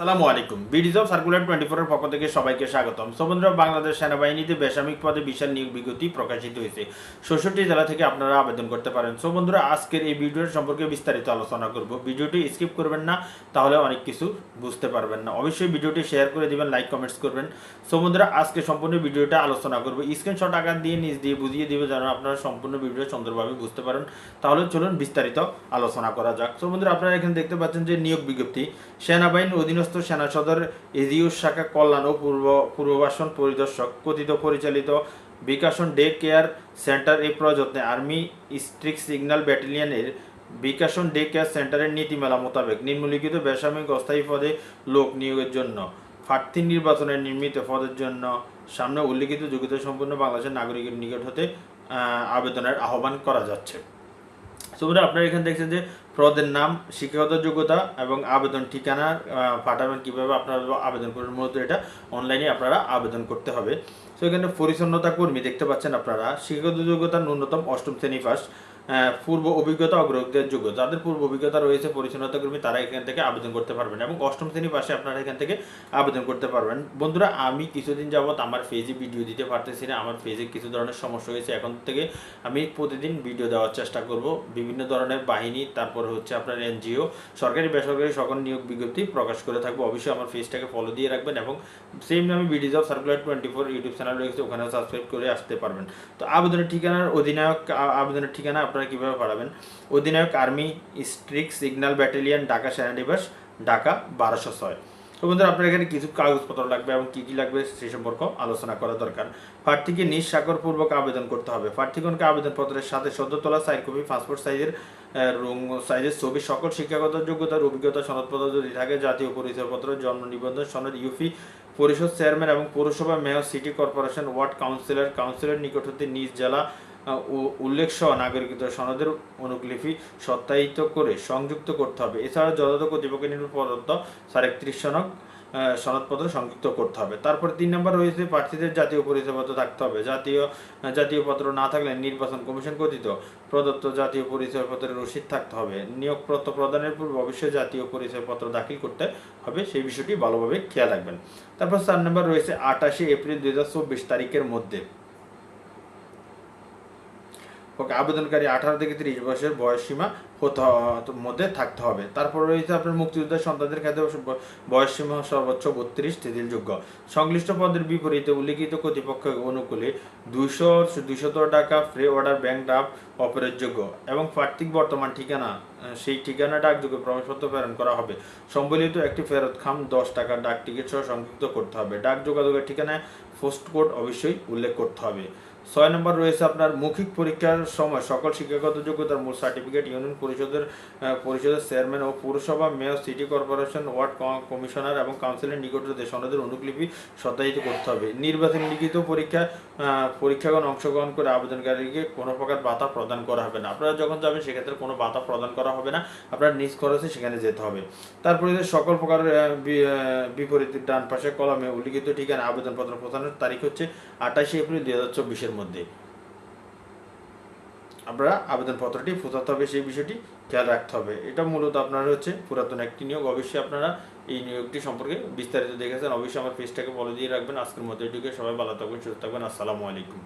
সালামু আলাইকুম। বিডিজ of circular twenty ফোরের পক্ষ থেকে সবাইকে স্বাগতম। সমুদ্র বাংলাদেশ সেনাবাহিনীতে বেসামরিক পদে বিশাল নিয়োগ বিজ্ঞপ্তি প্রকাশিত হয়েছে। ষষ্ঠটি জেলা থেকে আপনারা আবেদন করতে পারেন। সো বন্ধুরা, আজকের এই ভিডিওর সম্পর্কে বিস্তারিত আলোচনা করব। ভিডিওটি স্কিপ করবেন না, তাহলে অনেক কিছু বুঝতে পারবেন না। অবশ্যই ভিডিওটি শেয়ার করে দিবেন, লাইক, কমেন্টস করবেন। সো বন্ধুরা, আজকে সম্পূর্ণ ভিডিওটা আলোচনা করব। স্ক্রিনশট আকার দিয়ে নিজ দিয়ে বুঝিয়ে দিবে যেন আপনারা সম্পূর্ণ ভিডিও সুন্দরভাবে বুঝতে পারেন। তাহলে চলুন বিস্তারিত আলোচনা করা যাক। সো বন্ধুরা, আপনারা এখানে দেখতে পাচ্ছেন যে নিয়োগ বিজ্ঞপ্তি। সেনাবাহিনীর অধীনস্থ সেনা সদর এজিউ শাখা কল্যাণ ও পূর্ব, পূর্ববাসন পরিদর্শক, কথিত পরিচালিত বিকাশন ডে কেয়ার সেন্টার এই প্রযত্নে আর্মি স্ট্রিক সিগন্যাল ব্যাটালিয়নের বিকাশন ডে কেয়ার সেন্টারের নীতিমালা মোতাবেক নিম্নলিখিত বেসামরিক অস্থায়ী পদে লোক নিয়োগের জন্য, প্রার্থী নির্বাচনে নির্মিত পদের জন্য সামনে উল্লিখিত যোগ্যতা সম্পন্ন বাংলাদেশের নাগরিকের নিকট হতে আবেদনের আহ্বান করা যাচ্ছে। সুবিধা আপনারা এখানে দেখছেন যে পদের নাম শিক্ষাগত যোগ্যতা এবং আবেদন ঠিকানা পাঠাবেন কীভাবে আপনারা আবেদন করবেন মূলত এটা অনলাইনে আপনারা আবেদন করতে হবে। তো এখানে পরিচ্ছন্নতা কর্মী দেখতে পাচ্ছেন আপনারা। শিক্ষাগত যোগ্যতা ন্যূনতম অষ্টম শ্রেণি পাস আহ, পূর্ব অভিজ্ঞতা অগ্রগতির যোগ্য। যাদের পূর্ব অভিজ্ঞতা রয়েছে পরিচ্ছন্নতা কর্মী তারা এখান থেকে আবেদন করতে পারবেন এবং অষ্টম শ্রেণি পাশে আপনারা এখান থেকে আবেদন করতে পারবেন। বন্ধুরা, আমি কিছুদিন যাবত আমার ফেজে ভিডিও দিতে পারতেছি না। আমার ফেজে কিছু ধরনের সমস্যা হয়েছে। এখন থেকে আমি প্রতিদিন ভিডিও দেওয়ার চেষ্টা করব। বিভিন্ন ধরনের বাহিনী, তারপর হচ্ছে আপনার এনজিও সরকারি, বেসরকারি সকল নিয়োগ বিজ্ঞপ্তি প্রকাশ করে থাকব। অবশ্যই আমার পেজটাকে ফলো দিয়ে রাখবেন এবং সেম নামে video of circular twenty four YouTube channel রয়েছে, ওখানেও সাবস্ক্রাইব করে আসতে পারবেন। তো আবেদনের ঠিকানার অধিনায়ক আবেদনের ঠিকানা আপনারা কীভাবে পাঠাবেন? অধিনায়ক আর্মি স্ট্রিক সিগন্যাল ব্যাটালিয়ন ঢাকা সেনা দিবস, ঢাকা বারোশো ছয়। তো বন্ধুরা, আপনার এখানে কিছু কাগজপত্র লাগবে এবং কী কী লাগবে সেই সম্পর্ক আলোচনা করা দরকার। প্রার্থীকে নিজ স্বাক্ষরপূর্বক আবেদন করতে হবে। প্রার্থীগণকে আবেদনপত্রের সাথে সদ্য তোলা সাইড কপি পাসপোর্ট সাইজের রং সাইজের ছবি, সকল শিক্ষাগত যোগ্যতার অভিজ্ঞতা, সনদপত্র যদি থাকে, জাতীয় পরিচয়পত্র, জন্ম নিবন্ধন, সনদ ইউপি পরিষদ চেয়ারম্যান এবং পৌরসভা mayor city corporation ward councillor councillor নিকট হতে নিজ জেলা আহ, উ- উল্লেখ সহ নাগরিকত্ব সনদের অনুলিপি সত্যায়িত করে সংযুক্ত করতে হবে। এছাড়া যথাযথ কর্তৃপক্ষের নিকট প্রদত্ত সার একত্রিশ সনক সনদপত্র সংযুক্ত করতে হবে। তারপর তিন নম্বর রয়েছে প্রার্থীদের জাতীয় পরিচয়পত্র থাকতে হবে। জাতীয় জাতীয় পত্র না থাকলে নির্বাচন কমিশন কর্তৃক প্রদত্ত জাতীয় পরিচয়পত্রের রসিদ থাকতে হবে। নিয়োগপত্র প্রদানের পূর্বে অবশ্যই জাতীয় পরিচয়পত্র দাখিল করতে হবে। সেই বিষয়টি ভালোভাবে খেয়াল রাখবেন। তারপর চার নম্বর রয়েছে আটাশে এপ্রিল দুই হাজার চব্বিশ তারিখের মধ্যে। ওকে, আবেদনকারী আঠারো থেকে তিরিশ বছরের বয়স সীমা হতে মধ্যে থাকতে হবে। তারপর রয়েছে আপনার মুক্তিযোদ্ধা সন্তানদের ক্ষেত্রে ব- বয়স সীমা সর্বোচ্চ বত্রিশ যোগ্য সংশ্লিষ্ট পদের বিপরীতে উল্লিখিত কর্তৃপক্ষ অনুকূলে দুইশো দুইশত টাকা ফ্রি অর্ডার ব্যাংক ড্রাফট অপরিযোগ্য এবং প্রার্থিক বর্তমান ঠিকানা সেই ঠিকানা ডাকযোগে প্রবেশপত্র প্রেরণ করা হবে। সম্বলিত একটি ফেরত খাম দশ টাকা ডাক টিকিট সহ সংযুক্ত করতে হবে। ডাক যোগাযোগের ঠিকানায় পোস্ট কোড অবশ্যই উল্লেখ করতে হবে। ছয় নম্বর রয়েছে আপনার মৌখিক পরীক্ষার সময়। সকল শিক্ষাগত যোগ্যতার মূল সার্টিফিকেট, ইউনিয়ন পরিষদের পরিষদের চেয়ারম্যান ও পৌরসভা, mayor, city corporation, ward commissioner এবং কাউন্সিলের নিকট হতে সনদের অনুলিপি সত্যায়িত করতে হবে। নির্বাচন লিখিত পরীক্ষা পরীক্ষাগণ অংশগ্রহণ করে আবেদনকারীকে কোনো প্রকার ভাতা প্রদান করা হবে না। আপনারা যখন যাবেন, সেক্ষেত্রে কোনো ভাতা প্রদান করা হবে না। আপনার নিজ খরচে সেখানে যেতে হবে। তারপরে সকল প্রকার বিপরীত ডান পাশে কলমে উল্লিখিত ঠিকানা আবেদনপত্র প্রদানের তারিখ হচ্ছে আঠাশে এপ্রিল দুই হাজার চব্বিশের মধ্যে। আপনারা আবেদনপত্রটি ফোটাতে হবে সেই বিষয়টি খেয়াল রাখতে হবে। এটা মূলত আপনার হচ্ছে পুরাতন একটি নিয়োগ। অবশ্যই আপনারা এই নিয়োগটি সম্পর্কে বিস্তারিত দেখেছেন। অবশ্যই আমার পেজটাকে বলে দিয়ে রাখবেন। আজকের মধ্যে এটুকু সবাই ভালো থাকবেন, সুস্থ থাকবেন। আসসালামু আলাইকুম।